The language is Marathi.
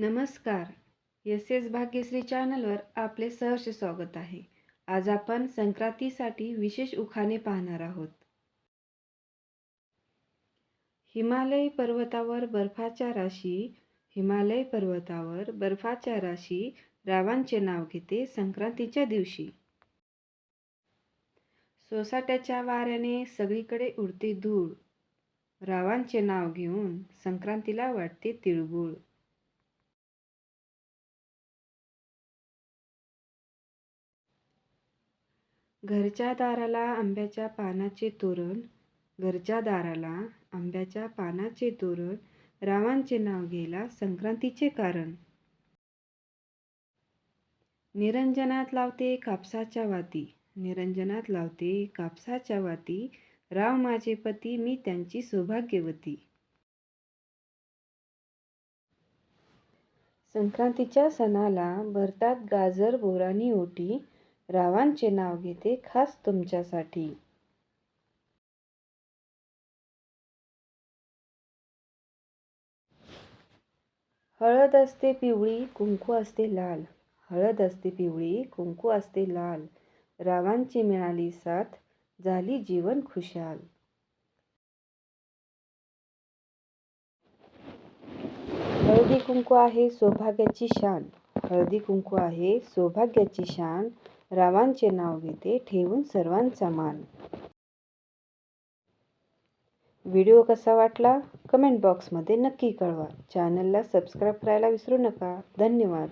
नमस्कार. एस एस भाग्यश्री चॅनलवर आपले सहर्ष स्वागत आहे. आज आपण संक्रांतीसाठी विशेष उखाणे पाहणार आहोत. हिमालय पर्वतावर बर्फाच्या राशी हिमालय पर्वतावर बर्फाच्या राशी रावांचे नाव घेते संक्रांतीच्या दिवशी. सोसाट्याच्या वाऱ्याने सगळीकडे उडते धूळ. रावांचे नाव घेऊन संक्रांतीला वाटते तिळगुळ. घरच्या दाराला आंब्याच्या पानाचे तोरण घरच्या दाराला आंब्याच्या पानाचे तोरण रावांचे नाव घ्यायला संक्रांतीचे कारण. निरंजनात लावते कापसाच्या वाती निरंजनात लावते कापसाच्या वाती राव माझे पती मी त्यांची सौभाग्यवती. संक्रांतीच्या सणाला भरतात गाजर बोरानी ओटी रावांचे नाव घेते खास तुमच्यासाठी. हळद असते पिवळी कुंकू असते लाल. हळद असते पिवळी कुंकू असते लाल. रावांची मिळाली साथ झाली जीवन खुशाल. हळदी कुंकू आहे सौभाग्याची शान. हळदी कुंकू आहे सौभाग्याची शान. रावांचे नाव घेते ठेवून सर्वांचा मान. व्हिडिओ कसा वाटला? कमेंट बॉक्समध्ये नक्की कळवा. चॅनलला सबस्क्राईब करायला विसरू नका. धन्यवाद.